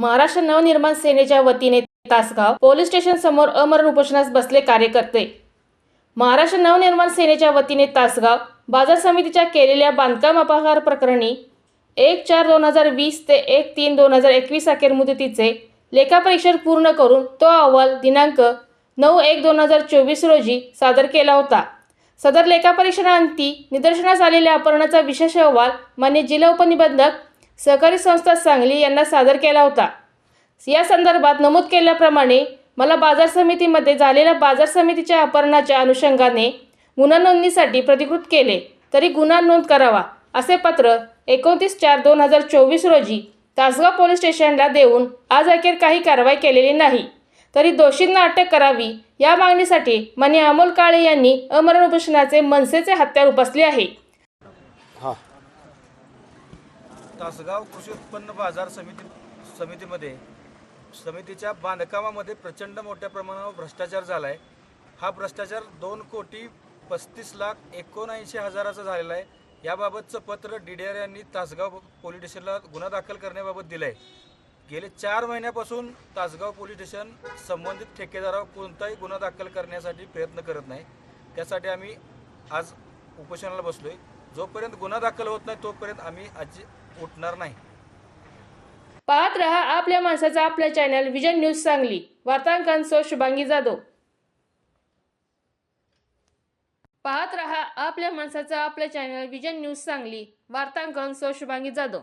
महाराष्ट्र नवनिर्माण सेनेच्या वतीने Tasgaon police station समोर अमरण उपोषणास बसले कार्यकर्ते. महाराष्ट्र नवनिर्माण सेनेच्या वतीने तासगाव बाजार समितीच्या केलेल्या बांधकाम अपहार प्रकरणी एक चार दोन हजार वीस ते एक तीन दोन हजार एकवीस अखेर मुदतीचे लेखापरीक्षण पूर्ण करून तो अहवाल दिनांक नऊ एक दोन हजार चोवीस रोजी सादर केला होता. सदर लेखापरीक्षणाअंती निदर्शनास आलेल्या अपहरणाचा विशेष अहवाल मान्य जिल्हा उपनिबंधक सहकारी संस्था सांगली यांना सादर केला होता. या संदर्भात नमूद केल्याप्रमाणे मला बाजार समितीमध्ये झालेल्या बाजार समितीच्या अपहरणाच्या अनुषंगाने गुन्हा नोंदणीसाठी प्रतिकृत केले तरी गुन्हा नोंद करावा असे पत्र एकोणतीस चार दोन हजार चोवीस रोजी तासगाव पोलीस स्टेशनला देऊन आज अखेर काही कारवाई केलेली नाही. तरी दोषींना अटक करावी या मागणीसाठी मान्य अमोल काळे यांनी अमरण उपोषणाचे मनसेचे हत्यार उपसले आहे. हा. तासगाव कृषी उत्पन्न बाजार समिती समितीमध्ये समितीच्या बांधकामामध्ये प्रचंड मोठ्या प्रमाणावर भ्रष्टाचार झाला आहे हा भ्रष्टाचार दोन कोटी पस्तीस लाख एकोणऐंशी हजाराचा झालेला आहे. याबाबतचं पत्र डी डी आर यांनी तासगाव पोलीस स्टेशनला गुन्हा दाखल करण्याबाबत दिलं आहे गेले चार महिन्यापासून तासगाव पोलीस स्टेशन संबंधित ठेकेदारावर कोणताही गुन्हा दाखल करण्यासाठी प्रयत्न करत नाही. त्यासाठी आम्ही आज उपोषणाला बसलो आहे जोपर्यंत गुन्हा दाखल होत नाही तोपर्यंत आम्ही आज उठणार नाही. पाहत रहा आपल्या माणसाचा आपल्या चॅनल विजन न्यूज सांगली. वार्तांकन सो शुभांगी जाधव. पाहत रहा आपल्या माणसाचा आपल्या चॅनल विजन न्यूज सांगली. वार्तांकन सो शुभांगी जाधव.